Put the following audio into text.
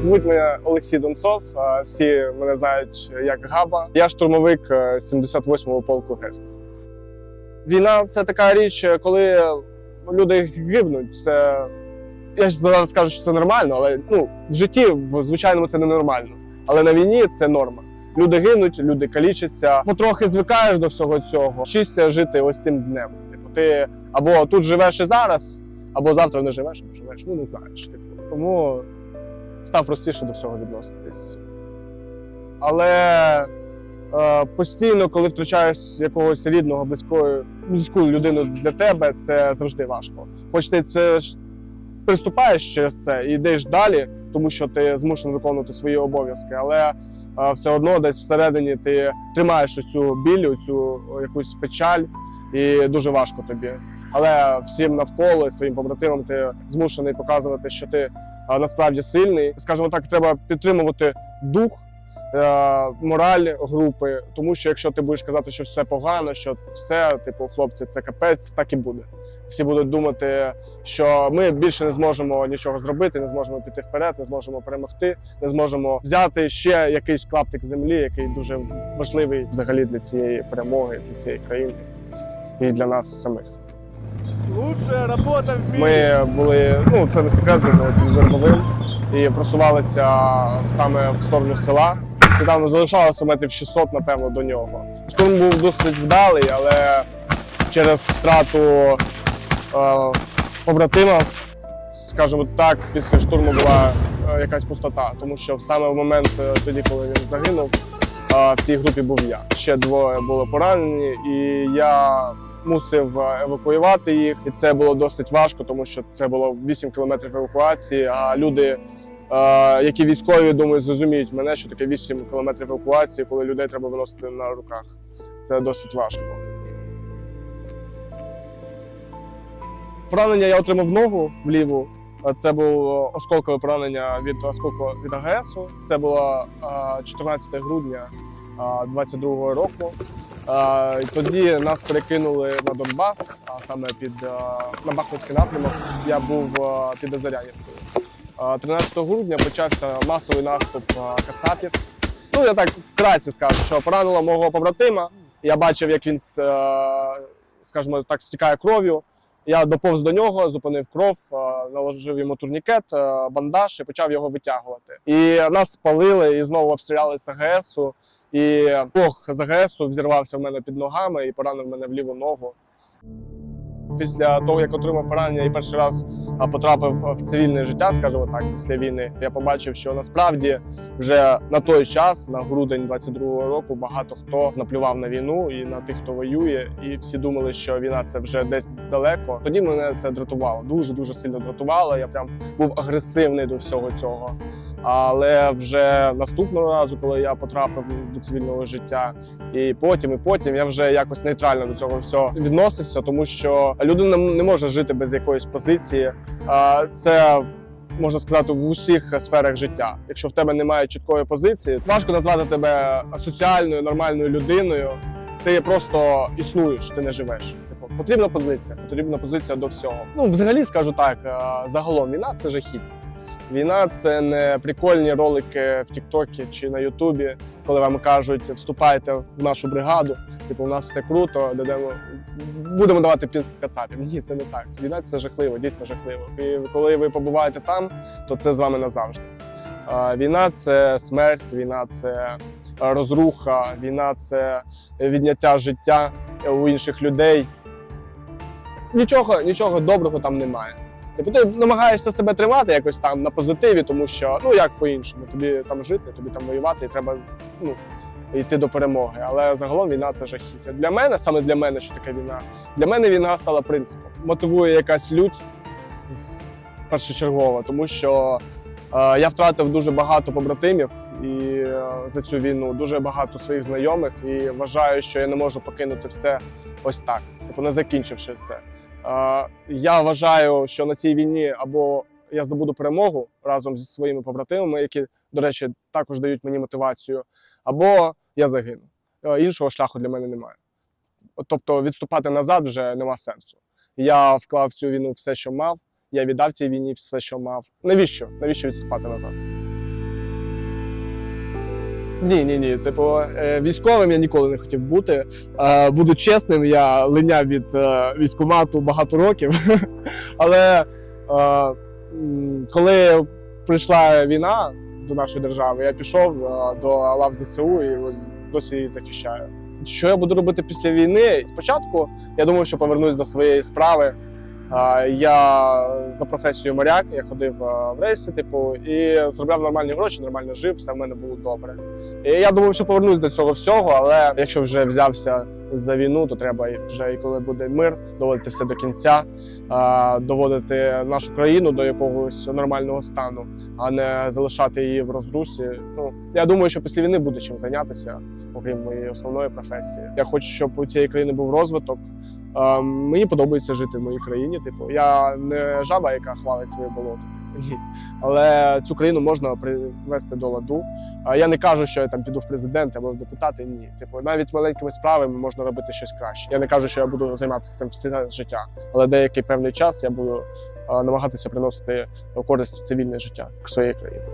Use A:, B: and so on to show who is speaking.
A: Звуть мене Олексій Донцов. Всі мене знають як Габа. Я штурмовик е, 78-го полку Герц. Війна це така річ, коли люди гибнуть. Це я ж зараз скажу, що це нормально, але ну в житті в звичайному це не нормально. Але на війні це норма. Люди гинуть, люди калічаться. Потрохи звикаєш до всього цього. Вчишся жити ось цим днем. Типу, ти або тут живеш і зараз, або завтра не живеш, або живеш. Ну не знаєш. Типу. Тому став простіше до всього відноситись. Але е, постійно, коли втрачаєш якогось рідного, близької, близьку людину для тебе, це завжди важко. Хоч ти це приступаєш через це і йдеш далі, тому що ти змушений виконувати свої обов'язки, але е, все одно десь всередині ти тримаєш цю біль, цю якусь печаль, і дуже важко тобі. Але всім навколо своїм побратимам ти змушений показувати, що ти насправді сильний. Скажімо так, треба підтримувати дух, е, мораль групи, тому що якщо ти будеш казати, що все погано, що все, типу, хлопці, це капець, так і буде. Всі будуть думати, що ми більше не зможемо нічого зробити, не зможемо піти вперед, не зможемо перемогти, не зможемо взяти ще якийсь клаптик землі, який дуже важливий взагалі для цієї перемоги, для цієї країни і для нас самих.
B: Лучшая работа в мире.
A: Ми були, ну це не секрет, ми були під Вербовим і просувалися саме в сторону села. І там залишалося метрів 600, напевно, до нього. Штурм був досить вдалий, але через втрату е, побратима, скажімо так, після штурму була е, якась пустота, тому що саме в момент е, тоді, коли він загинув, е, в цій групі був я. Ще двоє були поранені, і я мусив е, евакуювати їх, і це було досить важко, тому що це було 8 кілометрів евакуації. А люди, е, які військові, думаю, зрозуміють мене, що таке 8 кілометрів евакуації, коли людей треба виносити на руках. Це досить важко. Поранення я отримав ногу в ліву. Е, Це було осколкове поранення від осколку від АГСу. Це було е, 14 грудня 22-го року. Тоді нас перекинули на Донбас, а саме під на Бахмутський напрямок. Я був під Озарянівкою. Е, 13 грудня почався масовий наступ кацапів. Ну я так вкратце скажу, що поранило мого побратима. Я бачив, як він, скажімо так, стікає кров'ю. Я доповз до нього, зупинив кров, наложив йому турнікет, бандаж і почав його витягувати. І нас спалили і знову обстріляли з АГСу. І Бог з АГСу взірвався в мене під ногами і поранив мене в ліву ногу. Після того, як отримав поранення і перший раз потрапив в цивільне життя, скажімо так, після війни, я побачив, що насправді вже на той час, на грудень 22-го року, багато хто наплював на війну і на тих, хто воює, і всі думали, що війна це вже десь далеко. Тоді мене це дратувало, дуже дуже сильно дратувало. Я прям був агресивний до всього цього. Але вже наступного разу, коли я потрапив до цивільного життя, і потім, і потім я вже якось нейтрально до цього всього відносився, тому що людина не може жити без якоїсь позиції. Це можна сказати в усіх сферах життя. Якщо в тебе немає чіткої позиції, важко назвати тебе соціальною нормальною людиною. Ти просто існуєш, ти не живеш. Типу, потрібна позиція, потрібна позиція до всього. Ну, взагалі скажу так: загалом війна це жахіття. Війна це не прикольні ролики в Тіктокі чи на Ютубі, коли вам кажуть, вступайте в нашу бригаду. Типу, у нас все круто, дадемо будемо давати під кацапів. Ні, це не так. Війна це жахливо, дійсно жахливо. І коли ви побуваєте там, то це з вами назавжди. Війна це смерть, війна це розруха, війна це відняття життя у інших людей. Нічого, нічого доброго там немає. Типу, ти намагаєшся себе тримати якось там на позитиві, тому що ну як по-іншому, тобі там жити, тобі там воювати, і треба ну, йти до перемоги. Але загалом війна це жахіття. Для мене, саме для мене, що таке війна, для мене війна стала принципом. Мотивує якась лють першочергова, тому що е, я втратив дуже багато побратимів і е, за цю війну дуже багато своїх знайомих, і вважаю, що я не можу покинути все ось так, типу не закінчивши це. Я вважаю, що на цій війні або я здобуду перемогу разом зі своїми побратимами, які, до речі, також дають мені мотивацію, або я загину. Е, Іншого шляху для мене немає. Тобто відступати назад вже нема сенсу. Я вклав в цю війну все, що мав. Я віддав цій війні все, що мав. Навіщо? Навіщо відступати назад? Ні, ні, ні. Типу, е, військовим я ніколи не хотів бути. Е, Буду чесним, я линяв від е, військкомату багато років. Але коли прийшла війна до нашої держави, я пішов до лав ЗСУ і ось досі її захищаю. Що я буду робити після війни? Спочатку я думав, що повернусь до своєї справи. Я за професією моряк, я ходив е, в рейси, типу, і заробляв нормальні гроші, нормально жив, все в мене було добре. І я думав, що повернусь до цього всього, але якщо вже взявся за війну, то треба вже і коли буде мир, доводити все до кінця, доводити нашу країну до якогось нормального стану, а не залишати її в розрусі. Ну я думаю, що після війни буде чим зайнятися, окрім моєї основної професії. Я хочу, щоб у цієї країни був розвиток. Мені подобається жити в моїй країні. Типу, я не жаба, яка хвалить своє болото. Типу, ні. Але цю країну можна привести до ладу. Я не кажу, що я там піду в президенти або в депутати. Ні. Типу, навіть маленькими справами можна робити щось краще. Я не кажу, що я буду займатися цим все життя, але деякий певний час я буду намагатися приносити користь в цивільне життя своєї країни.